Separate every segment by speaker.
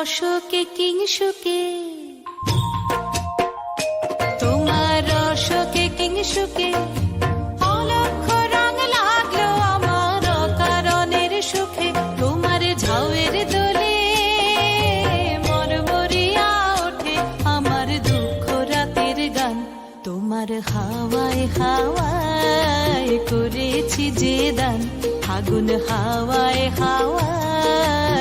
Speaker 1: রসকে কিংসুকে তোমার রং লাগল আমার দুঃখ রাতের গান। তোমার হাওয়ায় হাওয়ায় করেছি যে দান। ফাগুন হাওয়ায় হাওয়ায়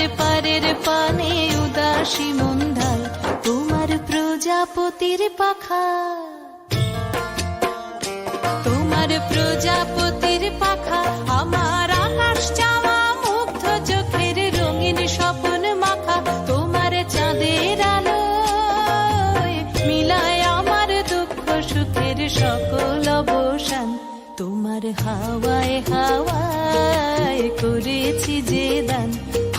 Speaker 1: রূপসাগরের পারের পানে উদাসী মন্ধায় তোমার প্রজাপতির পাখা। তোমার প্রজাপতির পাখা, আমার আকাশ চাওয়া মুগ্ধ চোখের রঙিন স্বপন মাখা, তোমার চাঁদের আলো মিলায় আমার দুঃখ সুখের সকল অবসান। তোমার হাওয়ায় হাওয়ায় করেছি যে দান।